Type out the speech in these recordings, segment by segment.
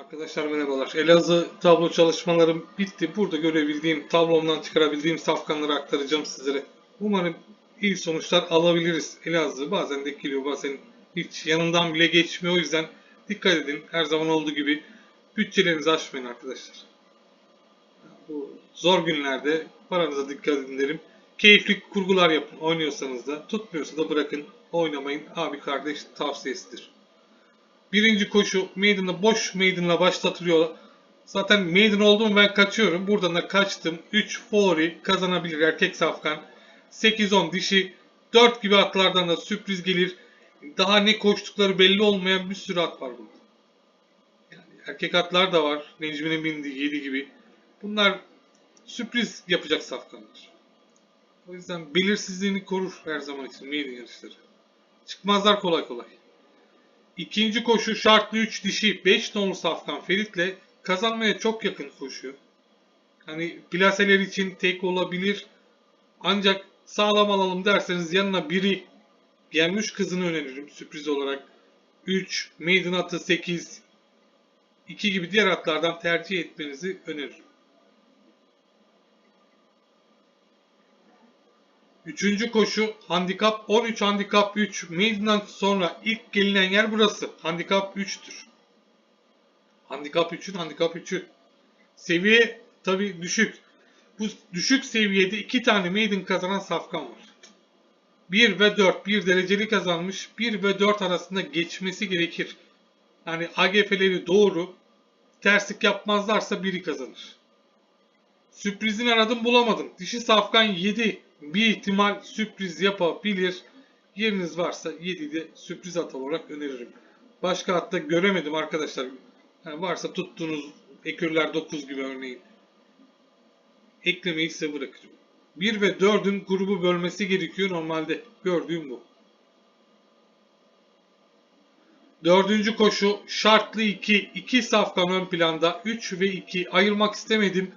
Arkadaşlar merhabalar. Elazığ tablo çalışmalarım bitti. Burada görebildiğim, tablomdan çıkarabildiğim safkanları aktaracağım sizlere. Umarım iyi sonuçlar alabiliriz. Elazığ bazen denk geliyor, bazen hiç yanından bile geçmiyor. O yüzden dikkat edin. Her zaman olduğu gibi bütçelerinizi aşmayın arkadaşlar. Bu zor günlerde paranıza dikkat edin derim. Keyifli kurgular yapın. Oynuyorsanız da, tutmuyorsa da bırakın. Oynamayın. Abi kardeş tavsiyesidir. Birinci koşu Maiden'ı boş Maiden'la başlatılıyor. Zaten Maiden oldum ben kaçıyorum. Buradan da kaçtım. 3 Fori kazanabilir erkek safkan. 8-10 dişi. 4 gibi atlardan da sürpriz gelir. Daha ne koştukları belli olmayan bir sürü at var burada. Yani erkek atlar da var. Necmi'nin bindiği 7 gibi. Bunlar sürpriz yapacak safkanlar. O yüzden belirsizliğini korur her zaman için Maiden yarışları. Çıkmazlar kolay kolay. İkinci koşu şartlı 3 dişi 5 nolu Safkan Ferit'le kazanmaya çok yakın koşuyor. Hani plaseler için tek olabilir. Ancak sağlam alalım derseniz yanına biri gelmiş kızını öneririm sürpriz olarak. 3, maiden atı 8, 2 gibi diğer atlardan tercih etmenizi öneririm. Üçüncü koşu handikap 13 handikap 3. Maiden'dan sonra ilk gelinen yer burası. Handikap 3'tür. Handikap 3'ün handikap 3'ü. Seviye tabi düşük. Bu düşük seviyede iki tane maiden kazanan safkan var. 1 ve 4 bir dereceli kazanmış. 1 ve 4 arasında geçmesi gerekir. Yani AGF'leri doğru. Terslik yapmazlarsa biri kazanır. Sürprizini aradım bulamadım. Dişi safkan 7. Bir ihtimal sürpriz yapabilir. Yeriniz varsa 7'de sürpriz at olarak öneririm. Başka hatta göremedim arkadaşlar. Yani varsa tuttuğunuz ekürler 9 gibi örneğin. Eklemeyi size bırakırım. 1 ve 4'ün grubu bölmesi gerekiyor normalde. Gördüğüm bu. Dördüncü koşu şartlı 2. 2 safkan ön planda. 3 ve 2 ayırmak istemedim.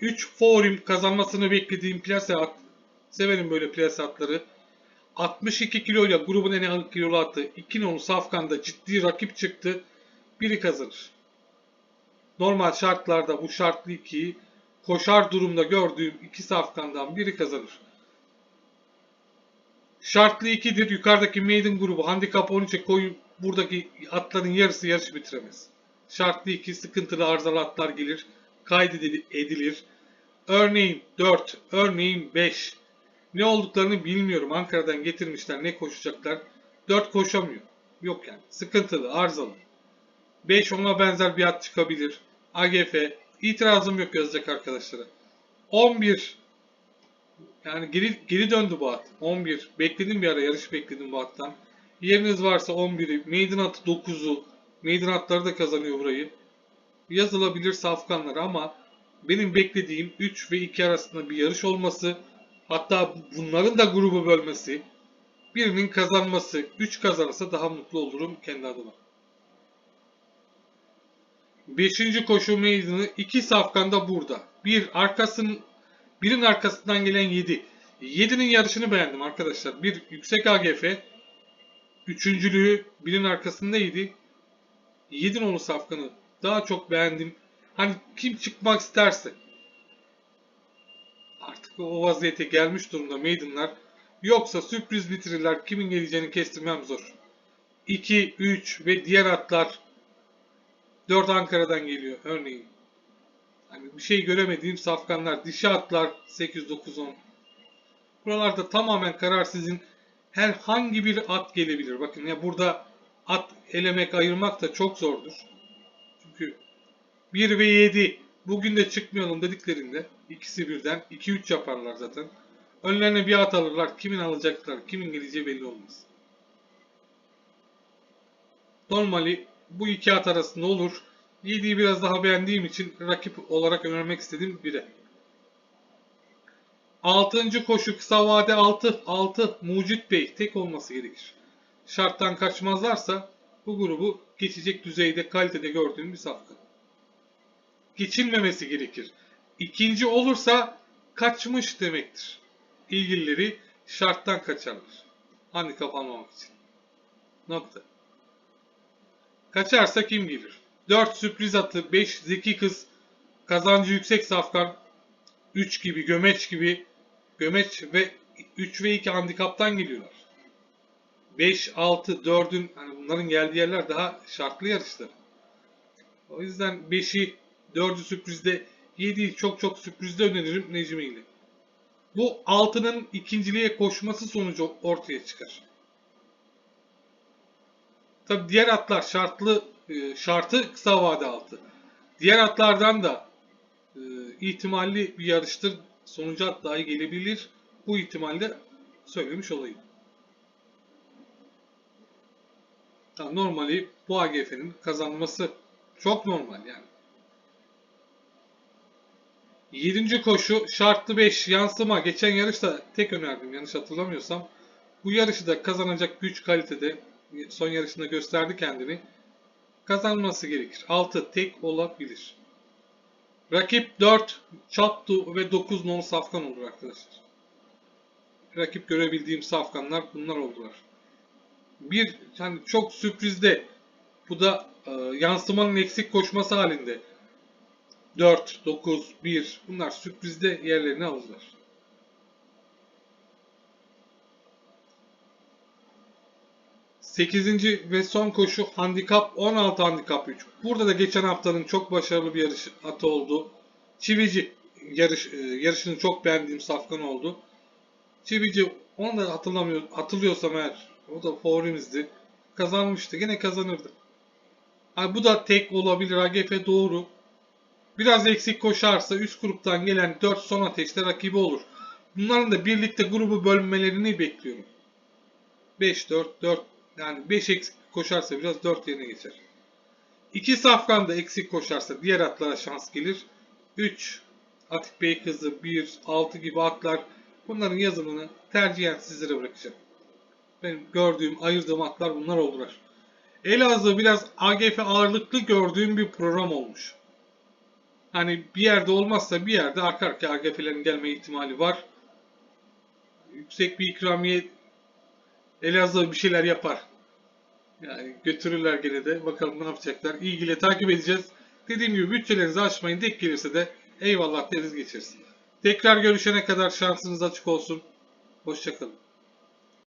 3 forum kazanmasını beklediğim plase at. Severim böyle plase atları. 62 kiloyla grubun en ağır kilolu atı. 2 nolu safkanda ciddi rakip çıktı. Biri kazanır. Normal şartlarda bu şartlı 2'yi koşar durumda gördüğüm iki safkandan biri kazanır. Şartlı 2'dir. Yukarıdaki maiden grubu handikap 13'e koyun buradaki atların yarısı yarış bitiremez. Şartlı 2 sıkıntılı arızalı atlar gelir. Kaydedilir. Örneğin 4, örneğin 5. Ne olduklarını bilmiyorum. Ankara'dan getirmişler ne koşacaklar. 4 koşamıyor. Yok yani. Sıkıntılı, arızalı. 5 ona benzer bir at çıkabilir. AGF. İtirazım yok yazacak arkadaşlara. 11 yani geri, geri döndü bu at. 11. Bekledim bir ara yarış bekledim bu attan. Yeriniz varsa 11'i. Maiden atı 9'u. Maiden atları da kazanıyor burayı. Yazılabilir safkanlar ama benim beklediğim 3 ve 2 arasında bir yarış olması hatta bunların da grubu bölmesi birinin kazanması 3 kazanırsa daha mutlu olurum kendi adıma. 5. koşu meydanı 2 safkan da burada. Bir arkasının birin arkasından gelen 7. 7'nin yarışını beğendim arkadaşlar. Bir yüksek AGF üçüncülüğü birin arkasındaydı. 7 nolu safkanı daha çok beğendim. Hani kim çıkmak isterse artık o vaziyete gelmiş durumda Maiden'lar. Yoksa sürpriz bitirirler. Kimin geleceğini kestirmem zor. 2, 3 ve diğer atlar 4 Ankara'dan geliyor örneğin. Hani bir şey göremediğim safkanlar, dişi atlar 8, 9, 10. Buralarda tamamen karar sizin. Herhangi bir at gelebilir. Bakın ya burada at elemek, ayırmak da çok zordur. Çünkü 1 ve 7 bugün de çıkmayalım dediklerinde ikisi birden 2-3 yaparlar zaten. Önlerine bir at alırlar. Kimin alacaklar, kimin geleceği belli olmaz. Normali bu iki at arasında olur. 7'yi biraz daha beğendiğim için rakip olarak önermek istedim 1'e. 6. koşu kısa vade 6. 6 Mucit Bey tek olması gerekir. Şarttan kaçmazlarsa bu grubu geçecek düzeyde kalitede gördüğüm bir safkan. Geçilmemesi gerekir. İkinci olursa kaçmış demektir. İlgilileri şarttan kaçarlar. Handikap almamak için. Nokta. Kaçarsa kim gelir? 4 sürpriz atı, 5 zeki kız, kazancı yüksek safkan, 3 gibi, gömeç gibi, gömeç ve 3 ve 2 handikaptan geliyorlar. 5, 6, 4'ün hani bunların geldiği yerler daha şartlı yarışlar. O yüzden 5'i 4'ü sürprizde 7'yi çok çok sürprizde öneririm Necmi ile. Bu altının ikinciliğe koşması sonucu ortaya çıkar. Tabi diğer atlar şartlı e, şartı kısa vade altı. Diğer atlardan da e, ihtimalli bir yarıştır. Sonucu at dahi gelebilir. Bu ihtimalle söylemiş olayım. Normali bu AGF'nin kazanması çok normal yani. 7. koşu şartlı 5 yansıma. Geçen yarışta tek önerdim yanlış hatırlamıyorsam. Bu yarışı da kazanacak güç kalitede son yarışında gösterdi kendini. Kazanması gerekir. 6 tek olabilir. Rakip 4 Çaptu ve 9 non safkan olur arkadaşlar. Rakip görebildiğim safkanlar bunlar oldular. Bir hani çok sürprizde bu da e, yansımanın eksik koşması halinde 4, 9, 1 bunlar sürprizde yerlerini alırlar. Sekizinci ve son koşu handikap 16 handikap 3. Burada da geçen haftanın çok başarılı bir yarış atı oldu. Çivici yarış, e, yarışını çok beğendiğim safkan oldu. Çivici onu da hatırlamıyor, hatırlıyorsam eğer o da favorimizdi. Kazanmıştı. Gene kazanırdı. Ha, bu da tek olabilir. AGF doğru. Biraz eksik koşarsa üst gruptan gelen 4 son ateşte rakibi olur. Bunların da birlikte grubu bölmelerini bekliyorum. 5-4, 4 yani 5 eksik koşarsa biraz 4 yerine geçer. 2 safkan da eksik koşarsa diğer atlara şans gelir. 3 Atik Bey kızı 1, 6 gibi atlar bunların yazımını tercihen sizlere bırakacağım. Benim gördüğüm, ayırdığım atlar bunlar oldular. Elazığ biraz AGF ağırlıklı gördüğüm bir program olmuş. Hani bir yerde olmazsa bir yerde arka arkaya AGF'lerin gelme ihtimali var. Yüksek bir ikramiye Elazığ bir şeyler yapar. Yani götürürler gene de. Bakalım ne yapacaklar. İlgiyle takip edeceğiz. Dediğim gibi bütçelerinizi açmayın. Dek gelirse de eyvallah deriz geçeriz. Tekrar görüşene kadar şansınız açık olsun. Hoşçakalın.